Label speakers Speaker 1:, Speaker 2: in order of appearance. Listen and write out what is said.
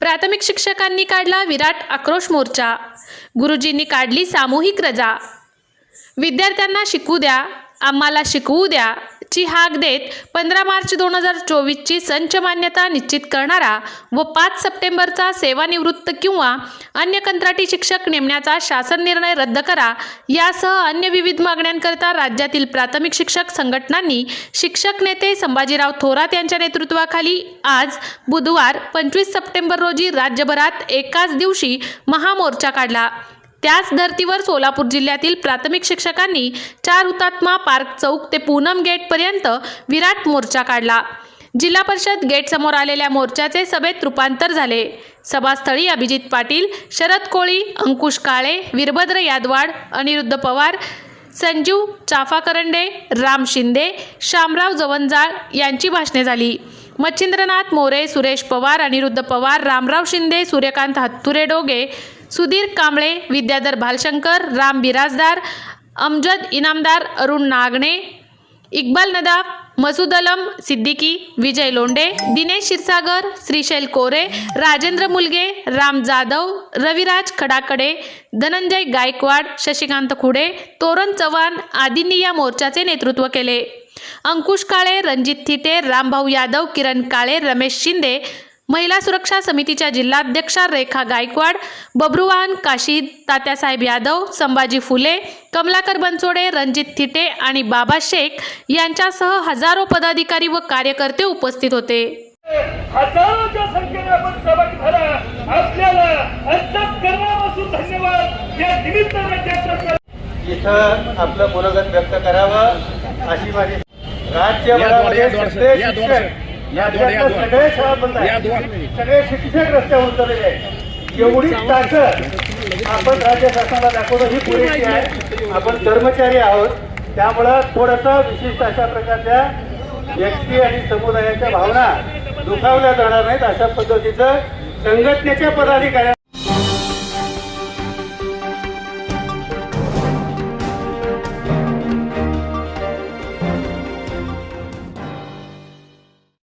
Speaker 1: प्राथमिक शिक्षकांनी काढला विराट आक्रोश मोर्चा. गुरुजींनी काढली सामूहिक रजा. विद्यार्थ्यांना शिकू द्या. आम्हाला शिकवू द्या ची हाक देत पंधरा मार्च दोन हजार चोवीसची संच मान्यता निश्चित करणारा व पाच सप्टेंबरचा सेवानिवृत्त किंवा अन्य कंत्राटी शिक्षक नेमण्याचा शासन निर्णय रद्द करा यासह अन्य विविध मागण्यांकरता राज्यातील प्राथमिक शिक्षक संघटनांनी शिक्षक नेते संभाजीराव थोरात यांच्या नेतृत्वाखाली आज बुधवार पंचवीस सप्टेंबर रोजी राज्यभरात एकाच दिवशी महामोर्चा काढला. त्याच धर्तीवर सोलापूर जिल्ह्यातील प्राथमिक शिक्षकांनी चार हुतात्मा पार्क चौक ते पूनम गेटपर्यंत विराट मोर्चा काढला. जिल्हा परिषद गेट समोर आलेल्या मोर्चाचे सभेत रूपांतर झाले. सभास्थळी अभिजित पाटील शरद कोळी अंकुश काळे वीरभद्र यादवाड अनिरुद्ध पवार संजीव चाफाकरंडे राम शिंदे शामराव जवंजाळ यांची भाषणे झाली. मच्छिंद्रनाथ मोरे सुरेश पवार अनिरुद्ध पवार रामराव शिंदे सूर्यकांत हत्तुरे डोगे सुधीर कांबळे विद्याधर भालशंकर राम बिराजदार अमजद इनामदार अरुण नागणे इक्बाल नदाफ मसूद अलम सिद्दीकी विजय लोंडे दिनेश क्षीरसागर श्रीशैल कोरे राजेंद्र मुलगे राम जाधव रविराज खडाकडे धनंजय गायकवाड शशिकांत खुडे तोरण चव्हाण आदींनी या मोर्चाचे नेतृत्व केले. अंकुश काळे रणजित थिटे रामभाऊ यादव किरण काळे रमेश शिंदे महिला सुरक्षा समितीच्या जिल्हाध्यक्षा रेखा गायकवाड बब्रुवाहन काशी तात्यासाहेब यादव संभाजी फुले कमलाकर बनसोडे रणजित थिटे आणि बाबा शेख यांच्यासह हजारो पदाधिकारी व कार्यकर्ते उपस्थित होते.
Speaker 2: हजारोच्या संख्येने आपण सहभागी झाला. आपल्याला अंतकरणापासून धन्यवाद. या निमित्ताने त्याचं
Speaker 3: इथं आपलं मनोगत व्यक्त करावं. अशी माझी राज्यभरामध्ये
Speaker 4: या दोन-
Speaker 3: सगळे
Speaker 4: या दोन-
Speaker 3: शिक्षक
Speaker 4: या दोन- या
Speaker 3: राज्यातलं
Speaker 4: दोन-
Speaker 3: सगळे शाळा बंद आहेत. सगळे शिक्षक रस्त्यावर उतरलेले आहेत. एवढी ताकद आपण राज्य शासनाला दाखवणं ही पुरेशी आहे. आपण कर्मचारी आहोत. त्यामुळं थोडंसं विशिष्ट अशा प्रकारच्या व्यक्ती आणि समुदायाच्या भावना दुखावल्या जाणार नाहीत अशा पद्धतीचं संघटनेच्या पदाधिकाऱ्यांना